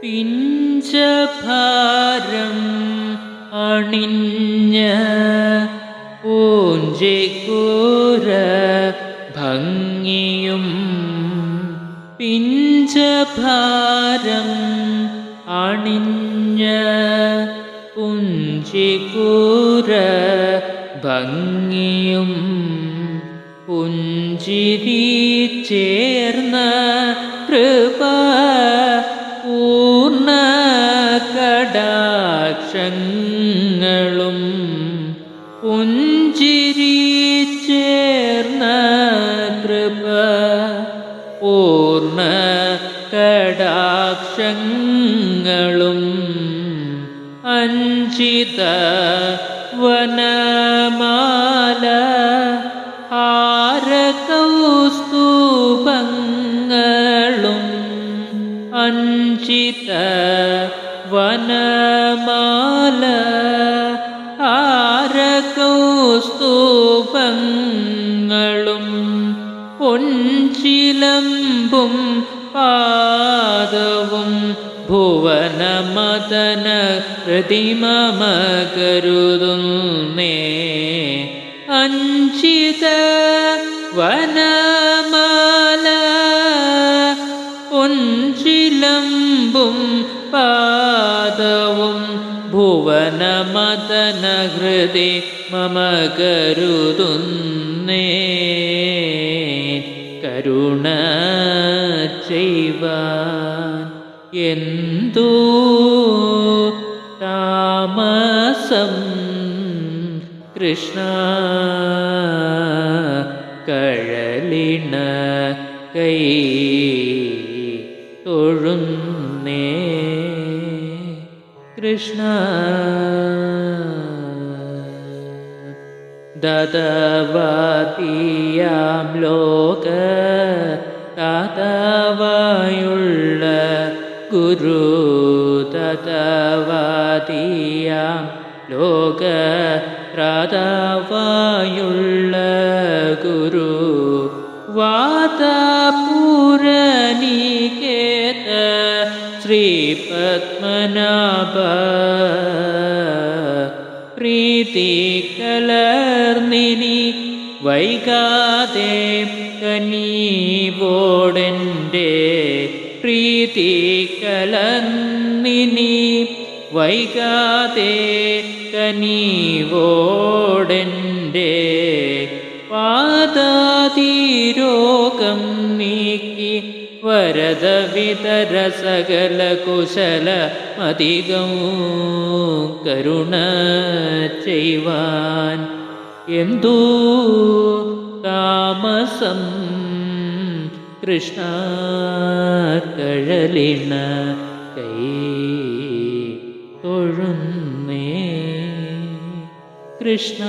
പിഞ്ചഭാരം അണിഞ്ഞ പൂഞ്ചിക്കൂര ഭംഗിയും പിഞ്ചഭാരം അണിഞ്ഞ പുഞ്ചിക്കൂര ഭംഗിയും പുഞ്ചിരി ചേർന്ന പൂർണ കടാക്ഷങ്ങളും പുഞ്ചിരി ചേർന്ന കൃപ പൂർണ കടാക്ഷങ്ങളും അഞ്ചിത വനമാല ഹാരകൗസ്തുഭങ്ങളും അഞ്ചിത വനമാല ആരകൗസ്തൂപങ്ങളും പൊഞ്ചിലമ്പും പാദവും ഭുവനമതന പ്രതിമമ കരുതുന്നേ അഞ്ചിത വനമാല പൊഞ്ചിലമ്പും പാദവും ഭുവനമതന ഹൃദി മമ കരുതുന്നേ. കരുണ ചെയ്വാൻ എന്തോ താമസം? കൃഷ്ണ കഴലിണ കൈ തൊഴുന്നേ. കൃഷ്ണ. ദതവാതിയാം ലോക. താതവായുള്ള ഗുരു. തതവാതിയാം ലോക. പ്രാതവായുള്ള ഗുരു. വാതപൂരനികേത ശ്രീപത്മനാഭ പ്രീതി കലർന്നിനി വൈകാതെ കനീവോടന്റെ പ്രീതി കലർന്നിനി വൈകാതെ കനീവോടെന്റെ പാദാതിരോഗം നീക്കി വരദ വിതര സകല കുശല അധികം കരുണ ചെയ്യുവാൻ. എന്തു താമസം കൃഷ്ണ കഴലിണ കൈ തൊഴുന്നേ. കൃഷ്ണ